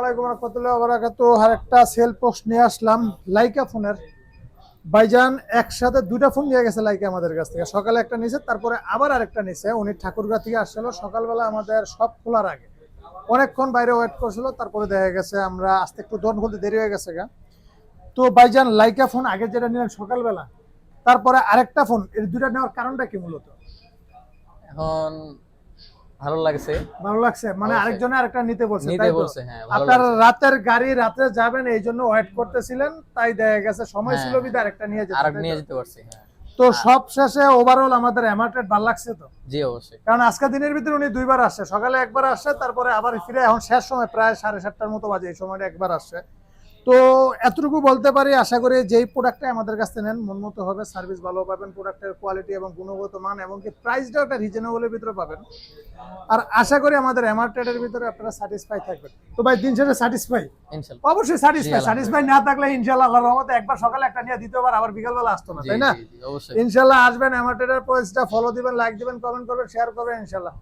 আলাইকুম আর একটা পোস্ট নিয়ে আসলাম লাইকা ফোনের। একসাথে দুইটা ফোন নিয়ে গেছে লাইকা আমাদের কাছ থেকে। সকালে একটা তারপরে আবার আরেকটা উনি থেকে সকালবেলা আমাদের সব খোলার আগে। অনেকক্ষণ বাইরে ওয়েট করছিল, তারপরে দেখা গেছে আমরা আসতে একটু দোকান খুলতে দেরি হয়ে গেছে গা। তো ভাইজান লাইকা ফোন আগে যেটা নিলেন সকালবেলা, তারপরে আরেকটা ফোন এর দুইটা নেওয়ার কারণটা কি মূলত? এখন ভালো লাগছে। ভালো লাগছে। মানে আরেকজনে আরেকটা নিতে বলছে নিতে বলছে হ্যাঁ আপনার রাতের গাড়ি রাতে যাবেন এই জন্য ওয়েট করতেছিলেন তাই দেখা গেছে সময় হ্যাঁ। ছিল বিধা আরেকটা নিয়ে যেতে আর নিয়ে তো? যেতে পারছি হ্যাঁ। তো সব শেষে ওভারঅল আমাদের এমার্টেড ভালো লাগছে তো? জি অবশ্যই। কারণ আজকে দিনের ভিতরে উনি দুইবার আসছে সকালে একবার আসছে তারপরে আবার ফিরে এখন শেষ সময় প্রায় সাড়ে সাতটার মতো বাজে এই সময়টা একবার আসছে। তো এতটুকু বলতে পারি আশা করি যেই প্রোডাক্টটা আমাদের কাছে নেন মন মতো হবে সার্ভিস ভালো পাবেন প্রোডাক্টের কোয়ালিটি এবং গুণগত মান এমনকি প্রাইসটাও একটা রিজনেবলের ভিতরে পাবেন। আর আশা করি আমাদের এমার্টেডের ভিতরে আপনারা স্যাটিসফাই থাকবেন। তো ভাই দিন শেষে স্যাটিসফাই ইনশাল্লাহ। অবশ্যই স্যাটিসফাই স্যাটিসফাই না থাকলে ইনশাআল্লাহ আল্লাহর রহমতে একবার সকালে একটা নিয়ে দ্বিতীয়বার আবার বিকালবেলা আসতো না তাই না? ইনশাআল্লাহ আসবেন অ্যামাটেডের পেজটা ফলো দিবেন লাইক দিবেন কমেন্ট করবেন শেয়ার করবেন ইনশাআল্লাহ